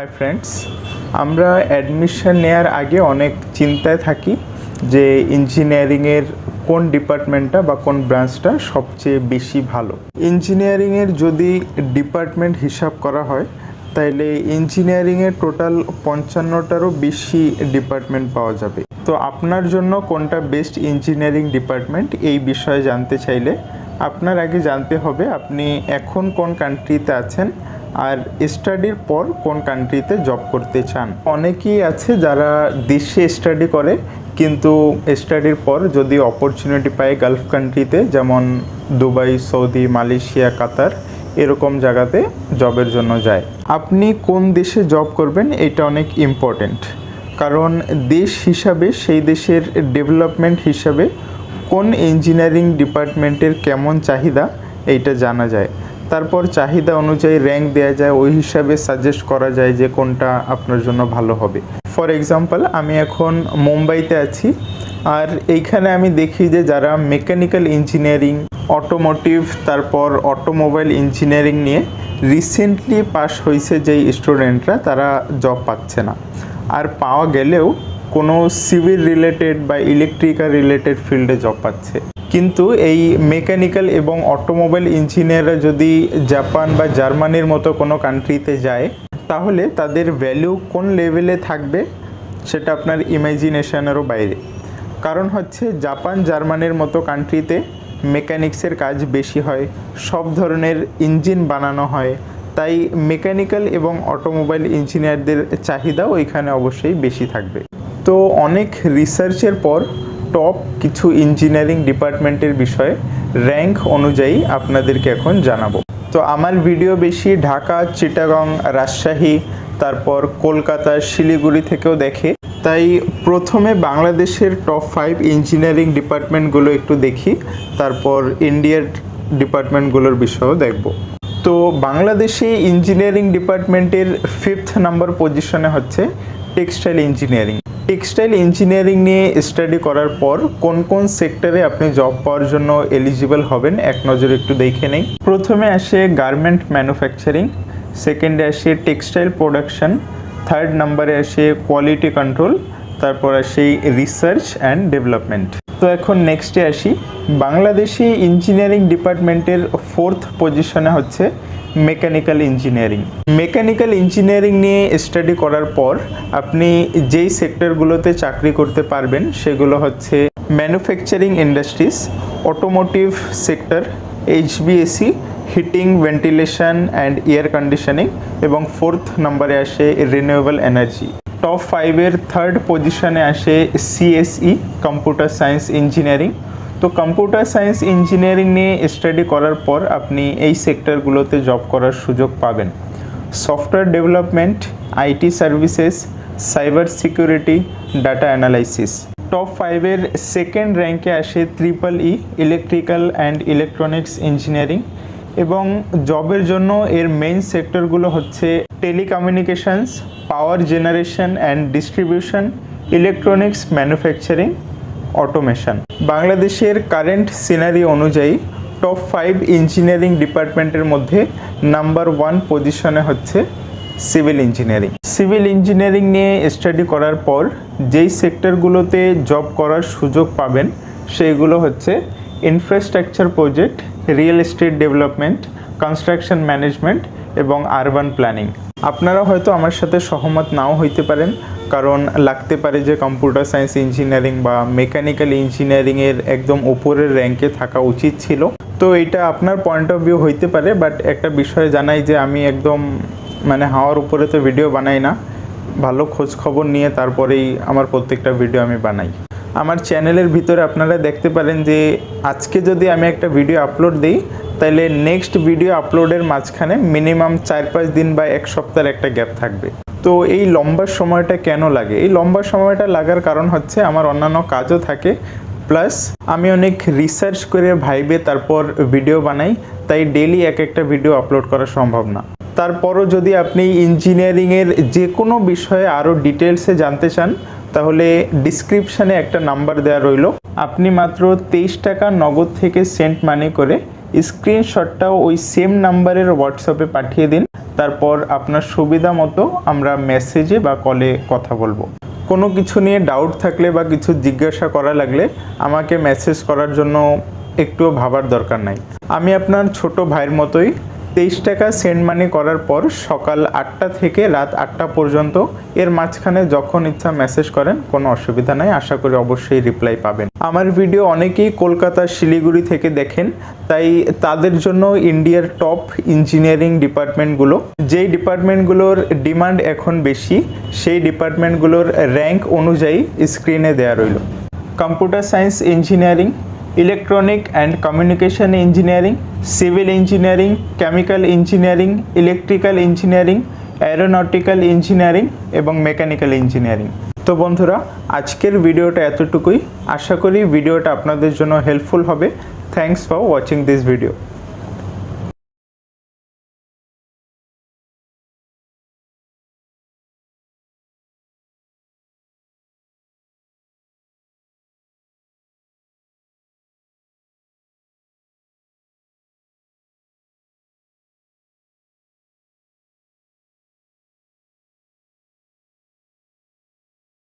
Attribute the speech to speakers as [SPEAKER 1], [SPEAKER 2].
[SPEAKER 1] hi friends আমরা admission নেওয়ার আগে অনেক চিন্তায় থাকি যে ইঞ্জিনিয়ারিংয়ের কোন ডিপার্টমেন্টটা বা কোন ব্রাঞ্চটা সবচেয়ে বেশি ভালো ইঞ্জিনিয়ারিংয়ের যদি ডিপার্টমেন্ট হিসাব করা হয় তাইলে ইঞ্জিনিয়ারিংয়ের টোটাল পঞ্চান্নটারও বেশি ডিপার্টমেন্ট পাওয়া যাবে তো আপনার জন্য কোনটা বেস্ট ইঞ্জিনিয়ারিং ডিপার্টমেন্ট এই বিষয়ে জানতে চাইলে আপনার আগে জানতে হবে আপনি এখন কোন কান্ট্রিতে আছেন আর স্টাডির পর কোন কান্ট্রিতে জব করতে চান অনেকেই আছে যারা দেশে স্টাডি করে কিন্তু স্টাডির পর যদি অপরচুনিটি পায় গালফ কান্ট্রিতে যেমন দুবাই সৌদি মালয়েশিয়া কাতার এরকম জায়গাতে জবের জন্য যায় আপনি কোন দেশে জব করবেন এটা অনেক ইম্পর্টেন্ট কারণ দেশ হিসাবে সেই দেশের ডেভেলপমেন্ট হিসাবে কোন ইঞ্জিনিয়ারিং ডিপার্টমেন্টের কেমন চাহিদা এইটা জানা যায় তারপর চাহিদা অনুযায়ী র্যাঙ্ক দেওয়া যায় ওই হিসাবে সাজেস্ট করা যায় যে কোনটা আপনার জন্য ভালো হবে ফর এক্সাম্পল আমি এখন মুম্বাইতে আছি আর এইখানে আমি দেখি যে যারা মেকানিক্যাল ইঞ্জিনিয়ারিং অটোমোটিভ তারপর অটোমোবাইল ইঞ্জিনিয়ারিং নিয়ে রিসেন্টলি পাস হয়েছে যেই স্টুডেন্টরা তারা জব পাচ্ছে না আর পাওয়া গেলেও কোনো সিভিল রিলেটেড বা ইলেকট্রিক্যাল রিলেটেড ফিল্ডে জব পাচ্ছে কিন্তু এই মেকানিক্যাল এবং অটোমোবাইল ইঞ্জিনিয়াররা যদি জাপান বা জার্মানির মতো কোনো কান্ট্রিতে যায় তাহলে তাদের ভ্যালু কোন লেভেলে থাকবে সেটা আপনার ইমাজিনেশনেরও বাইরে কারণ হচ্ছে জাপান জার্মানির মতো কান্ট্রিতে মেকানিক্সের কাজ বেশি হয় সব ধরনের ইঞ্জিন বানানো হয় তাই মেকানিক্যাল এবং অটোমোবাইল ইঞ্জিনিয়ারদের চাহিদা ওইখানে অবশ্যই বেশি থাকবে তো অনেক রিসার্চের পর টপ কিছু ইঞ্জিনিয়ারিং ডিপার্টমেন্টের বিষয়ে র্যাঙ্ক অনুযায়ী আপনাদেরকে এখন জানাবো তো আমার ভিডিও বেশি ঢাকা চিটাগং রাজশাহী তারপর কলকাতা শিলিগুড়ি থেকেও দেখে তাই প্রথমে বাংলাদেশের টপ ফাইভ ইঞ্জিনিয়ারিং ডিপার্টমেন্টগুলো একটু দেখি তারপর ইন্ডিয়ার ডিপার্টমেন্টগুলোর বিষয়েও দেখব তো বাংলাদেশে ইঞ্জিনিয়ারিং ডিপার্টমেন্টের ফিফথ নাম্বার পজিশনে হচ্ছে টেক্সটাইল ইঞ্জিনিয়ারিং টেক্সটাইল ইঞ্জিনিয়ারিং নিয়ে স্টাডি করার পর কোন কোন সেক্টরে আপনি জব পাওয়ার জন্য এলিজিবল হবেন এক নজর একটু দেখে নেই প্রথমে আসে গার্মেন্ট ম্যানুফ্যাকচারিং সেকেন্ডে আসে টেক্সটাইল প্রোডাকশন থার্ড নাম্বারে আসে কোয়ালিটি কন্ট্রোল তারপর আসে রিসার্চ অ্যান্ড ডেভেলপমেন্ট তো এখন নেক্সটে আসি বাংলাদেশি ইঞ্জিনিয়ারিং ডিপার্টমেন্টের ফোর্থ পজিশনে হচ্ছে মেকানিক্যাল ইঞ্জিনিয়ারিং মেকানিক্যাল ইঞ্জিনিয়ারিং নিয়ে স্টাডি করার পর আপনি যেই সেক্টরগুলোতে চাকরি করতে পারবেন সেগুলো হচ্ছে ম্যানুফ্যাকচারিং ইন্ডাস্ট্রিজ অটোমোটিভ সেক্টর এইচবিএসি heating ventilation and air conditioning এবং ফোর্থ নম্বরে আসে রিনিউয়েবল এনার্জি টপ ফাইভের থার্ড পজিশনে আসে সিএসই কম্পিউটার সায়েন্স ইঞ্জিনিয়ারিং তো কম্পিউটার সায়েন্স ইঞ্জিনিয়ারিং নিয়ে স্টাডি করার পর আপনি এই সেক্টরগুলোতে জব করার সুযোগ পাবেন software development IT services cyber security data analysis top ফাইভের সেকেন্ড র্যাঙ্কে আসে triple E electrical and electronics engineering এবং জবের জন্য এর মেইন সেক্টরগুলো হচ্ছে টেলিকমিউনিকেশানস power generation and distribution electronics manufacturing automation বাংলাদেশের কারেন্ট সিনারি অনুযায়ী টপ ফাইভ ইঞ্জিনিয়ারিং ডিপার্টমেন্টের মধ্যে নাম্বার ওয়ান পজিশনে হচ্ছে সিভিল ইঞ্জিনিয়ারিং সিভিল ইঞ্জিনিয়ারিং নিয়ে স্টাডি করার পর যেই সেক্টরগুলোতে জব করার সুযোগ পাবেন সেইগুলো হচ্ছে infrastructure project real estate development construction management এবং আরবান প্ল্যানিং আপনারা হয়তো আমার সাথে সহমত নাও হইতে পারেন কারণ লাগতে পারে যে কম্পিউটার সায়েন্স ইঞ্জিনিয়ারিং বা মেকানিক্যাল ইঞ্জিনিয়ারিংয়ের একদম উপরের র্যাঙ্কে থাকা উচিত ছিল তো এটা আপনার পয়েন্ট অফ ভিউ হইতে পারে বাট একটা বিষয় জানাই যে আমি একদম মানে হাওয়ার উপরে তো ভিডিও বানাই না ভালো খোঁজ খবর নিয়ে তারপরেই আমার প্রত্যেকটা ভিডিও আমি বানাই আমার চ্যানেলের ভিতরে আপনারা দেখতে পারেন যে আজকে যদি আমি একটা ভিডিও আপলোড দিই তাহলে নেক্সট ভিডিও আপলোডের মাঝখানে মিনিমাম চার পাঁচ দিন বা এক সপ্তাহের একটা গ্যাপ থাকবে তো এই লম্বা সময়টা কেন লাগে এই লম্বা সময়টা লাগার কারণ হচ্ছে আমার অন্যান্য কাজও থাকে প্লাস আমি অনেক রিসার্চ করে ভাইবে তারপর ভিডিও বানাই তাই ডেলি এক একটা ভিডিও আপলোড করা সম্ভব না তারপরও যদি আপনি ইঞ্জিনিয়ারিংয়ের যে কোনো বিষয়ে আরও ডিটেলসে জানতে চান তাহলে ডিসক্রিপশানে একটা নাম্বার দেওয়া রইল আপনি মাত্র তেইশ টাকা নগদ থেকে সেন্ট মানে করে স্ক্রিনশটটাও ওই সেম নাম্বারের হোয়াটসঅ্যাপে পাঠিয়ে দিন তারপর আপনার সুবিধা মতো আমরা মেসেজে বা কলে কথা বলবো কোনো কিছু নিয়ে ডাউট থাকলে বা কিছু জিজ্ঞাসা করা লাগলে আমাকে মেসেজ করার জন্য একটুও ভাবার দরকার নাই আমি আপনার ছোট ভাইয়ের মতোই তেইশ টাকা সেন্ড মানি করার পর সকাল আটটা থেকে রাত আটটা পর্যন্ত এর মাঝখানে যখন ইচ্ছা মেসেজ করেন কোনো অসুবিধা নাই আশা করি অবশ্যই রিপ্লাই পাবেন আমার ভিডিও অনেকেই কলকাতা শিলিগুড়ি থেকে দেখেন তাই তাদের জন্য ইন্ডিয়ার টপ ইঞ্জিনিয়ারিং ডিপার্টমেন্টগুলো যেই ডিপার্টমেন্টগুলোর ডিমান্ড এখন বেশি সেই ডিপার্টমেন্টগুলোর র্যাঙ্ক অনুযায়ী স্ক্রিনে দেয়া রইল computer science engineering electronic and communication engineering civil engineering chemical engineering electrical engineering aeronautical engineering এবং মেকানিক্যাল ইঞ্জিনিয়ারিং তো বন্ধুরা আজকের ভিডিওটা এতটুকুই আশা করি ভিডিওটা আপনাদের জন্য হেল্পফুল হবে thanks for watching this video